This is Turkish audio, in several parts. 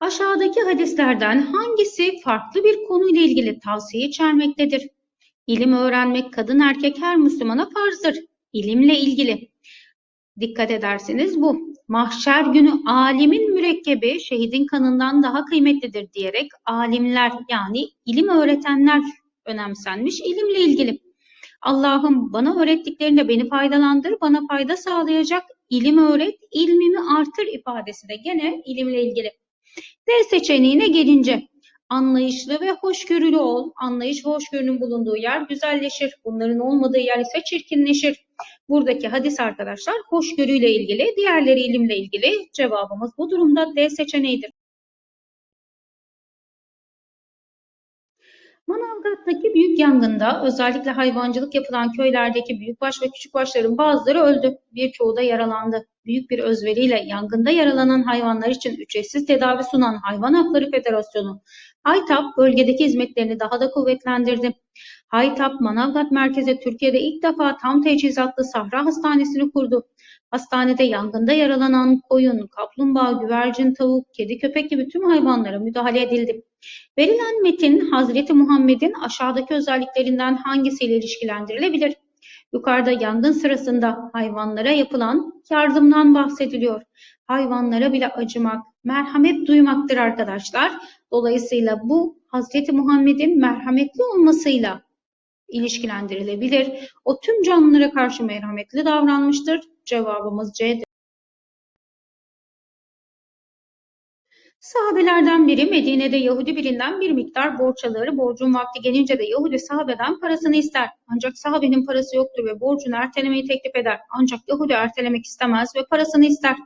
Aşağıdaki hadislerden hangisi farklı bir konuyla ilgili tavsiye içermektedir? İlim öğrenmek kadın erkek her Müslümana farzdır. İlimle ilgili. Dikkat ederseniz bu. Mahşer günü alimin mürekkebi şehidin kanından daha kıymetlidir diyerek alimler yani ilim öğretenler önemsenmiş ilimle ilgili. Allah'ım bana öğrettiklerinde beni faydalandır, bana fayda sağlayacak ilim öğret, ilmimi artır ifadesi de gene ilimle ilgili. D seçeneğine gelince anlayışlı ve hoşgörülü ol. Anlayış ve hoşgörünün bulunduğu yer güzelleşir. Bunların olmadığı yer ise çirkinleşir. Buradaki hadis arkadaşlar hoşgörüyle ilgili, diğerleri ilimle ilgili. Cevabımız bu durumda D seçeneğidir. Manavgat'taki büyük yangında özellikle hayvancılık yapılan köylerdeki büyükbaş ve küçükbaşların bazıları öldü. Birçoğu da yaralandı. Büyük bir özveriyle yangında yaralanan hayvanlar için ücretsiz tedavi sunan Hayvan Hakları Federasyonu, Haytap bölgedeki hizmetlerini daha da kuvvetlendirdi. Haytap, Manavgat merkezi Türkiye'de ilk defa tam teçhizatlı Sahra Hastanesi'ni kurdu. Hastanede yangında yaralanan koyun, kaplumbağa, güvercin, tavuk, kedi, köpek gibi tüm hayvanlara müdahale edildi. Verilen metin Hazreti Muhammed'in aşağıdaki özelliklerinden hangisiyle ilişkilendirilebilir? Yukarıda yangın sırasında hayvanlara yapılan yardımdan bahsediliyor. Hayvanlara bile acımak, merhamet duymaktır arkadaşlar. Dolayısıyla bu Hazreti Muhammed'in merhametli olmasıyla ilişkilendirilebilir. O tüm canlılara karşı merhametli davranmıştır. Cevabımız C'dir. Sahabelerden biri Medine'de Yahudi birinden bir miktar borç alır. Borcun vakti gelince de Yahudi sahabeden parasını ister. Ancak sahabenin parası yoktur ve borcunu ertelemeyi teklif eder. Ancak Yahudi ertelemek istemez ve parasını ister.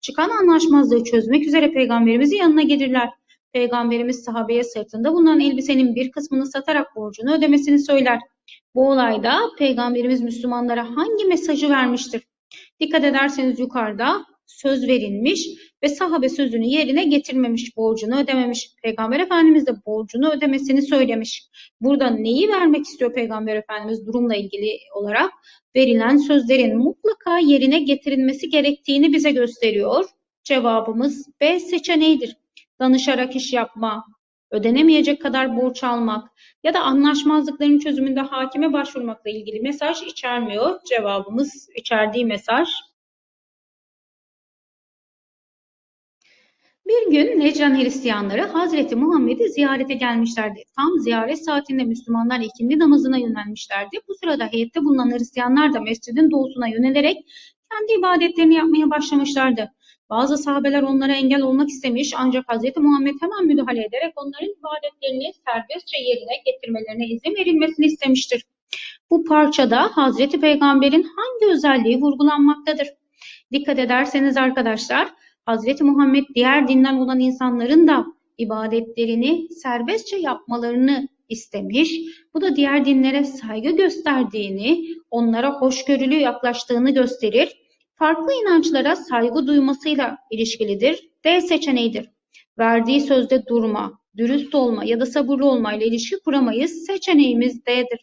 Çıkan anlaşmazlığı çözmek üzere peygamberimizin yanına gelirler. Peygamberimiz sahabeye sırtında bulunan elbisenin bir kısmını satarak borcunu ödemesini söyler. Bu olayda Peygamberimiz Müslümanlara hangi mesajı vermiştir? Dikkat ederseniz yukarıda söz verilmiş ve sahabe sözünü yerine getirmemiş, borcunu ödememiş. Peygamber Efendimiz de borcunu ödemesini söylemiş. Burada neyi vermek istiyor Peygamber Efendimiz durumla ilgili olarak? Verilen sözlerin mutlaka yerine getirilmesi gerektiğini bize gösteriyor. Cevabımız B seçeneğidir. Danışarak iş yapma, ödenemeyecek kadar borç almak ya da anlaşmazlıkların çözümünde hakime başvurmakla ilgili mesaj içermiyor. Cevabımız içerdiği mesaj Bir gün Necran Hristiyanları Hazreti Muhammed'i ziyarete gelmişlerdi. Tam ziyaret saatinde Müslümanlar ikindi namazına yönelmişlerdi. Bu sırada heyette bulunan Hristiyanlar da mescidin doğusuna yönelerek kendi ibadetlerini yapmaya başlamışlardı. Bazı sahabeler onlara engel olmak istemiş ancak Hazreti Muhammed hemen müdahale ederek onların ibadetlerini serbestçe yerine getirmelerine izin verilmesini istemiştir. Bu parçada Hazreti Peygamber'in hangi özelliği vurgulanmaktadır? Dikkat ederseniz arkadaşlar Hazreti Muhammed diğer dinden olan insanların da ibadetlerini serbestçe yapmalarını istemiş. Bu da diğer dinlere saygı gösterdiğini, onlara hoşgörülü yaklaştığını gösterir. Farklı inançlara saygı duymasıyla ilişkilidir. D seçeneğidir. Verdiği sözde durma, dürüst olma ya da sabırlı olma ile ilişki kuramayız. Seçeneğimiz D'dir.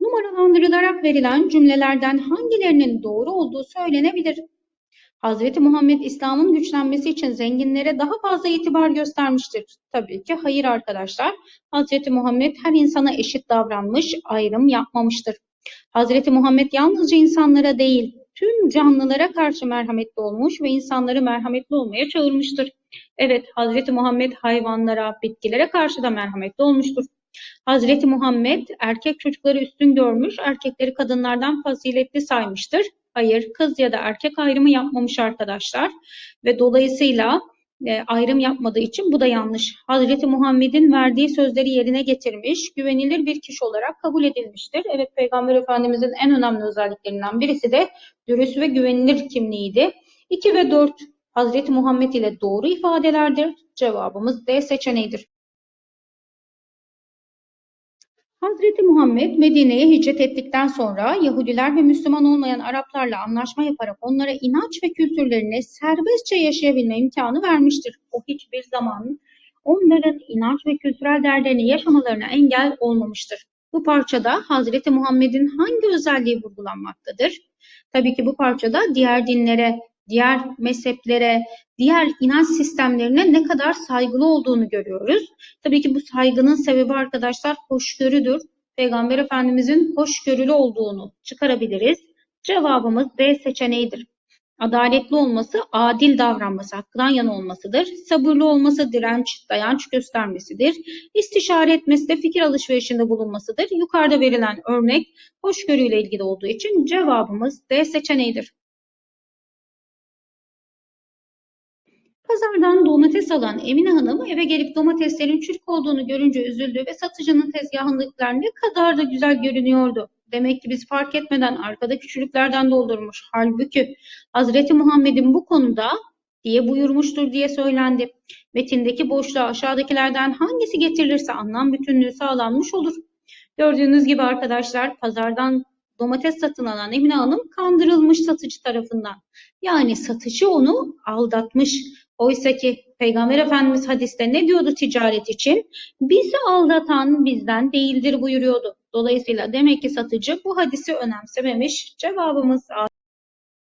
Numaralandırılarak verilen cümlelerden hangilerinin doğru olduğu söylenebilir. Hazreti Muhammed İslam'ın güçlenmesi için zenginlere daha fazla itibar göstermiştir. Tabii ki hayır arkadaşlar. Hazreti Muhammed her insana eşit davranmış, ayrım yapmamıştır. Hazreti Muhammed yalnızca insanlara değil, tüm canlılara karşı merhametli olmuş ve insanları merhametli olmaya çağırmıştır. Evet, Hazreti Muhammed hayvanlara, bitkilere karşı da merhametli olmuştur. Hazreti Muhammed erkek çocukları üstün görmüş, erkekleri kadınlardan faziletli saymıştır. Hayır, kız ya da erkek ayrımı yapmamış arkadaşlar ve dolayısıyla e, ayrım yapmadığı için bu da yanlış. Hazreti Muhammed'in verdiği sözleri yerine getirmiş, güvenilir bir kişi olarak kabul edilmiştir. Evet, Peygamber Efendimiz'in en önemli özelliklerinden birisi de dürüst ve güvenilir kimliğiydi. 2 ve 4 Hazreti Muhammed ile doğru ifadelerdir. Cevabımız D seçeneğidir. Hazreti Muhammed Medine'ye hicret ettikten sonra Yahudiler ve Müslüman olmayan Araplarla anlaşma yaparak onlara inanç ve kültürlerini serbestçe yaşayabilme imkanı vermiştir. O hiçbir zaman onların inanç ve kültürel değerlerini yaşamalarına engel olmamıştır. Bu parçada Hazreti Muhammed'in hangi özelliği vurgulanmaktadır? Tabii ki bu parçada diğer dinlere diğer mezheplere, diğer inanç sistemlerine ne kadar saygılı olduğunu görüyoruz. Tabii ki bu saygının sebebi arkadaşlar hoşgörüdür. Peygamber Efendimizin hoşgörülü olduğunu çıkarabiliriz. Cevabımız D seçeneğidir. Adaletli olması, adil davranması, hakkından yana olmasıdır. Sabırlı olması, direnç, dayanç göstermesidir. İstişare etmesi de fikir alışverişinde bulunmasıdır. Yukarıda verilen örnek hoşgörüyle ilgili olduğu için cevabımız D seçeneğidir. Pazardan domates alan Emine Hanım eve gelip domateslerin çürük olduğunu görünce üzüldü ve satıcının tezgahındakiler ne kadar da güzel görünüyordu. Demek ki biz fark etmeden arkadaki çürüklerden doldurmuş. Halbuki Hazreti Muhammed'in bu konuda diye buyurmuştur diye söylendi. Metindeki boşluğa aşağıdakilerden hangisi getirilirse anlam bütünlüğü sağlanmış olur. Gördüğünüz gibi arkadaşlar pazardan domates satın alan Emine Hanım kandırılmış satıcı tarafından. Yani satıcı onu aldatmış. Oysa ki Peygamber Efendimiz hadiste ne diyordu ticaret için? Bizi aldatan bizden değildir buyuruyordu. Dolayısıyla demek ki satıcı bu hadisi önemsememiş. Cevabımız A.